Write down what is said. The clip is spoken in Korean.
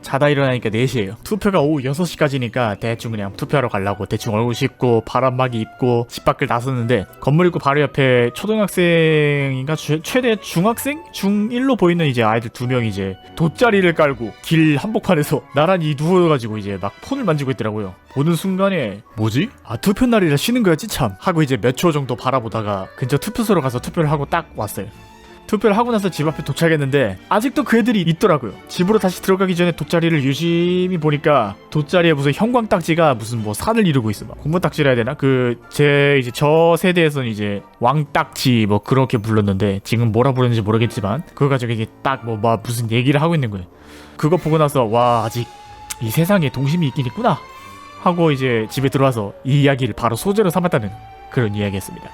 자다 일어나니까 4시에요. 투표가 오후 6시까지니까 대충 그냥 투표하러 가려고 대충 얼굴 씻고 바람막이 입고 집 밖을 나섰는데 건물 입구 바로 옆에 초등학생인가 주- 최대 중학생? 중1로 보이는 이제 아이들 두 명이 이제 돗자리를 깔고 길 한복판에서 나란히 누워가지고 이제 막 폰을 만지고 있더라고요. 보는 순간에 뭐지? 아 투표 날이라 쉬는 거였지 참 하고 이제 몇 초 정도 바라보다가 근처 투표소로 가서 투표를 하고 딱 왔어요. 투표를 하고 나서 집 앞에 도착했는데 아직도 그 애들이 있더라고요. 집으로 다시 들어가기 전에 돗자리를 유심히 보니까 돗자리에 무슨 형광딱지가 무슨 뭐 산을 이루고 있어. 막 공무딱지라 해야 되나? 그 제 이제 저 세대에서는 이제 왕딱지 뭐 그렇게 불렀는데 지금 뭐라 부르는지 모르겠지만 그거 가지고 이게 딱뭐막 무슨 얘기를 하고 있는 거예요. 그거 보고 나서 와 아직 이 세상에 동심이 있긴 있구나 하고 이제 집에 들어와서 이 이야기를 바로 소재로 삼았다는 그런 이야기였습니다.